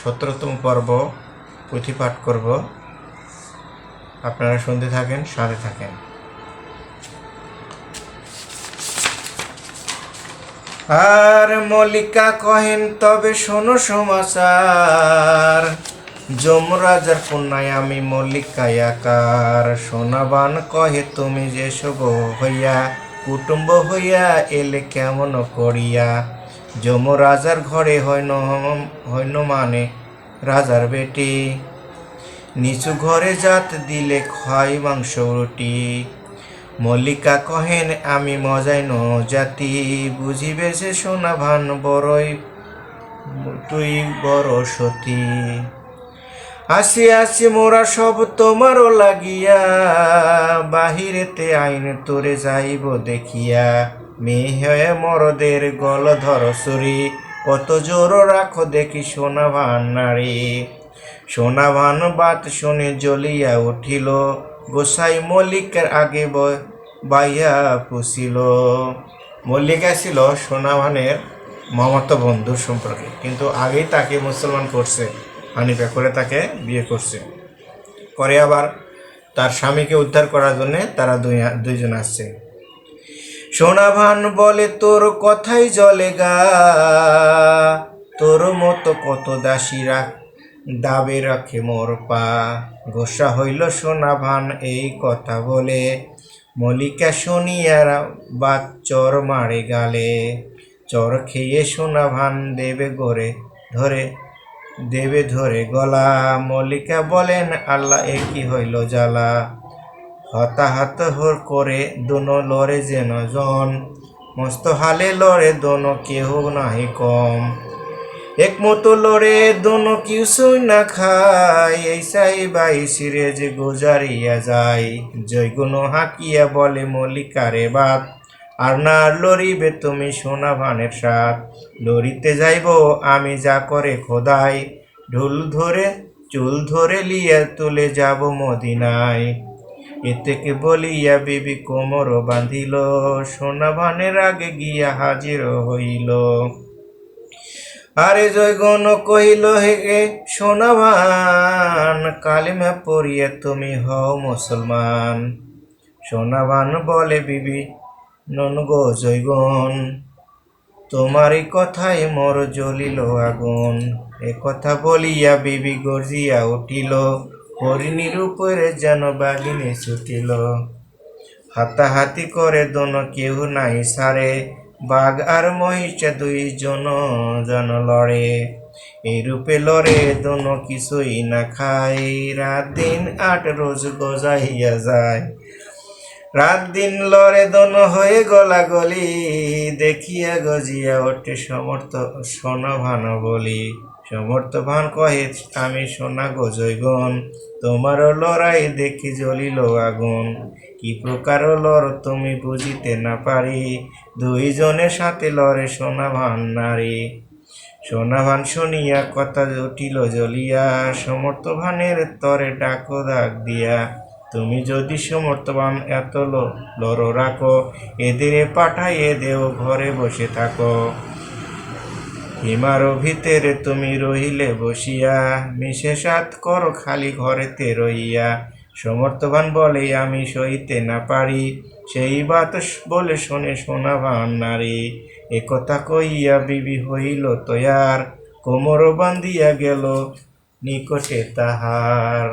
সতেরোতম পর্ব পুঁথি পাঠ করব। আপনারা শুনতে থাকেন, সাথে থাকেন। আর মল্লিকা কহেন, তবে শোনো সমাচার, যমরাজার কন্যায় আমি মল্লিকা একার সোনাবান কহে, তুমি যে শুভ হইয়া, কুটুম্ব হইয়া এলে কেমন করিয়া? যমরাজার ঘরে হইন হইন মানে রাজার বেটি। নিচু ঘরে জাত দিলে খয় মাংস রুটি। মল্লিকা কহেন, আমি মজাই ন জাতি। বুঝিবে যে সোনা ভান বড়ই, তুই বড় সতী। আসি আসি মোরা সব তোমারও লাগিয়া, বাহিরেতে আইন তোরে যাইব দেখিয়া। মেয়ে হয়ে মরদের গল ধর সুরি, কত জোর রাখো দেখি সোনা ভান নারী। সোনা ভান বাত শুনে জ্বলিয়া উঠিল, গোসাই মল্লিকের আগে বাইয়া পুষিল। মল্লিকা ছিল সোনাভানের মামাতো বন্ধুর সম্পর্কে, কিন্তু আগেই তাকে মুসলমান করছে, হানিফা করে তাকে বিয়ে করছে। পরে আবার তার স্বামীকে উদ্ধার করার জন্যে তারা দুই দুইজন আসছে। সোনাভান বলে, তোর কথাই জলে গা। তোর মতো কত দাসীরা দাবে রাখে মোর পা। গোসা হইল সোনাভান এই কথা বলে। মল্লিকা শুনিয়ারা বা চর মারে গালে। চর খেয়ে সোনাভান দেবে গড়ে ধরে, দেবে ধরে গলা। মল্লিকা বলেন, আল্লাহ এ কি হইল জ্বালা? হতাহত হর করে দোনো লড়ে যেন জন, মস্ত হালে লড়ে দোনো কেহ নাহি কম। এক মতো লড়ে দোনো কিছুই না খায় এই সাই বাই সিরে যে গোজারিয়া যায়। জয়গুণ হাকিয়া বলে মল্লিকারে বাপ আর না লড়িবে তুমি সোনা ভানের সাথ লড়িতে যাইব আমি যা করে খোদাই, ঢুল ধরে চুল ধরে লিয়া তুলে যাব মদিনায় এ থেকে বলিয়া বিবি কোমর বাঁধিল সোনা ভানের আগে গিয়া হাজির হইল। আরে জয়গণ কহিল হেগে সোনাভান, কালিমা পড়িয়া তুমি হও মুসলমান। সোনাভান বলে, বিবি, নন গো জয়গণ, তোমারই কথায় মোর জ্বলিল আগুন। এ কথা বলিয়া বিবি গর্জিয়া উঠিল। হরিণীর উপরে যেন বাগিনী ছুটিল। হাতাহাতি করে দোন কেউ নাই সারে, বাঘ আর মহিষা দুই জন লড়ে। এই রূপে লড়ে দোন কিছুই না খায়, রাত দিন আট রোজ গজাইয়া যায়। রাত দিন লড়ে দন হয়ে গলা গলি দেখিয়া গজিয়া ওঠে সমর্থ সোনা ভান বলি সমর্থ ভান কহে আমি সোনা গজৈগন তোমারও লড়াই দেখি জ্বলিল আগুন। কি প্রকার লড় তুমি বুঝিতে না পারি দুইজনের সাথে লড়ে সোনা ভান নারী। সোনা ভান শুনিয়া কথা উঠিল জ্বলিয়া সমর্থ ভানের তরে ডাকো ডাক দিয়া। তুমি যদি সমর্থবান এত লড়ো রাখো এদেরে পাঠাইয়ে দেও ঘরে বসে থাকো। হিমার ভিতরে তুমি রহিলে বসিয়া মিশে সাত কর খালি ঘরেতে রইয়া সমর্থবান বলে, আমি সইতে না পারি। সেই বাত বলে শোনে সোনাবান নারী। একথা কইয়া বিবি হইল তয়ার, কোমর বান্ধিয়া গেল নিকটে তাহার।